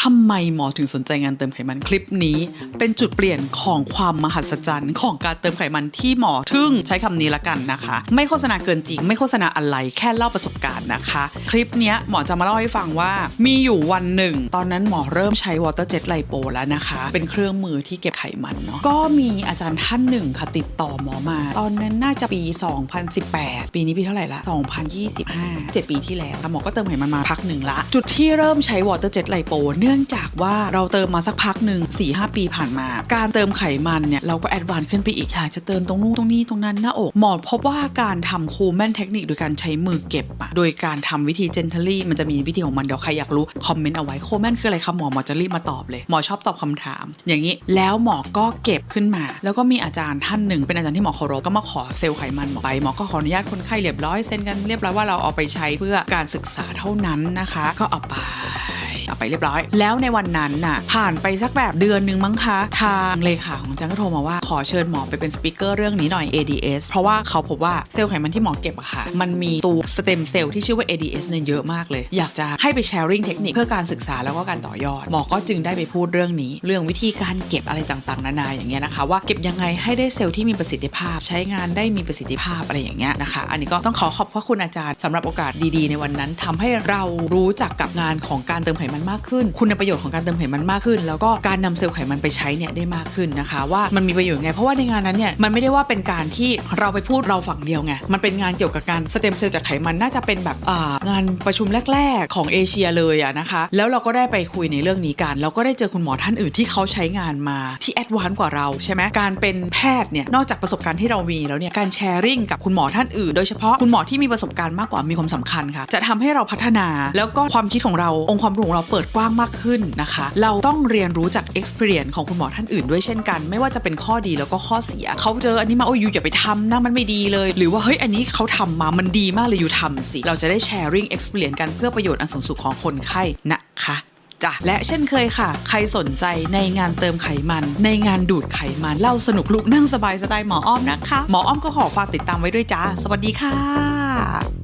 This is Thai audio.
ทำไมหมอถึงสนใจงานเติมไขมันคลิปนี้ เป็นจุดเปลี่ยนของความมหัศจรรย์ของการเติมไขมันที่หมอทึ่งใช้คำนี้ละกันนะคะ ไม่โฆษณาเกินจริง ไม่โฆษณาอะไรแค่เล่าประสบการณ์นะคะ คลิปเนี้ยหมอจะมาเล่าให้ฟังว่า มีอยู่วันหนึ่ง ตอนนั้นหมอเริ่มใช้วอเตอร์เจ็ตไลโปแล้วนะคะ เป็นเครื่องมือที่เก็บไขมันเนาะก็มีอาจารย์ท่านหนึ่งค่ะติดต่อหมอมา ตอนนั้นน่าจะปี 2018 ปีนี้ปีเท่าไหร่ละ2025 7 ปีที่แล้วหมอก็เติมไขมันมาพักหนึ่งละจุดที่เริ่มใช้วอเตอร์เจ็ตไลโปเนื่องจากว่าเราเติมมาสักพักหนึ่ง4-5 ปีผ่านมา การเติมไขมันเนี่ยเราก็แอดวานซ์ขึ้นไปอีกอยากจะเติมตรงนู้นตรงนี้ตรงนั้นหน้าอกหมอพบว่าการทำโคูแมนเทคนิคโดยการใช้มือเก็บอะโดยการทำวิธีเจนเทอรี่มันจะมีวิธีของมันเดี๋ยวใครอยากรู้คอมเมนต์เอาไว้โคแมนคืออะไรคะหมอหมอจะรีบมาตอบเลยหมอชอบตอบคำถาม อย่างนี้แล้วหมอก็เก็บขึ้นมา แล้วก็มีอาจารย์ท่านหนึ่งเป็นอาจารย์ที่หมอเคารพก็มาขอเซลล์ไขมันหมอไปหมอก็ขออนุญาตคนไข้เรียบร้อยเซ็นกันเรียบร้อยว่าเราเอาไปใช้เพื่อการศึกษาเท่านั้นนะคะ ก็เอาไปเอาไปเรียบร้อยแล้วในวันนั้นน่ะผ่านไปสักแบบเดือนนึงมั้งคะทางเลขาของจังก็โทรมาว่าขอเชิญหมอไปเป็นสปิเกอร์เรื่องนี้หน่อย ADS เพราะว่าเขาพบว่าเซลล์ไขมันที่หมอเก็บอะค่ะ มันมีตัวสเต็มเซลล์ที่ชื่อว่า ADS เนี่ยเยอะมากเลย อยากจะให้ไปแชร์ริ่งเทคนิคเพื่อการศึกษาแล้วก็การต่อยอด หมอก็จึงได้ไปพูดเรื่องนี้ เรื่องวิธีการเก็บอะไรต่างๆ นานาอย่างเงี้ยนะคะ ว่าเก็บยังไงให้ได้เซลล์ที่มีประสิทธิภาพ ใช้งานได้มีประสิทธิภาพอะไรอย่างเงี้ยนะคะ อันนี้ก็ต้องขอขอบพระคุณอาจารย์สำหรับโอกาสดีๆ ในวันนั้นทำให้เรารู้จักกับงานของการเติมไขมันมากขึ้นคุณประโยชน์ของการเติมไขมันมากขึ้น แล้วก็การนำเซลล์ไขมันไปใช้เนี่ยได้มากขึ้นนะคะ ว่ามันมีประโยชน์ไงเพราะว่าในงานนั้นเนี่ยมันไม่ได้ว่าเป็นการที่เราไปพูดเราฝั่งเดียวไงมันเป็นงานเกี่ยวกับการสเต็มเซลล์จากไขมันน่าจะเป็นแบบงานประชุมแรก ๆ ของเอเชียเลยอะนะคะแล้วเราก็ได้ไปคุยในเรื่องนี้กันแล้วก็ได้เจอคุณหมอท่านอื่นที่เขาใช้งานมาที่แอดวานซ์กว่าเราใช่ไหมการเป็นแพทย์เนี่ยนอกจากประสบการณ์ที่เรามีแล้วเนี่ยการแชร์ริ่งกับคุณหมอท่านอื่นโดยเฉพาะคุณหมอที่มีประสบการณ์มากกว่ามีความสำคัญค่ะจะทำให้เราพัฒนาแล้วก็ความคิดของเราองค์ความรู้ของเราเปิดกว้างมากขึ้นนะคะ เราต้องเรียนรู้จาก experience ของคุณหมอท่านอื่นด้วยเช่นกัน ไม่ว่าจะเป็นข้อดีแล้วก็ข้อเสีย เขาเจออันนี้มาโอ้ยอยู่อย่าไปทำนะมันไม่ดีเลย หรือว่าเฮ้ยอันนี้เขาทำมามันดีมากเลยอยู่ทำสิ เราจะได้ sharing experience กันเพื่อประโยชน์อันสูงสุดของคนไข้นะคะจ้ะและเช่นเคยค่ะ ใครสนใจในงานเติมไขมัน ในงานดูดไขมันเล่าสนุกลุกนั่งสบายสไตล์หมออ้อมนะคะ หมออ้อมก็ขอฝากติดตามไว้ด้วยจ้า สวัสดีค่ะ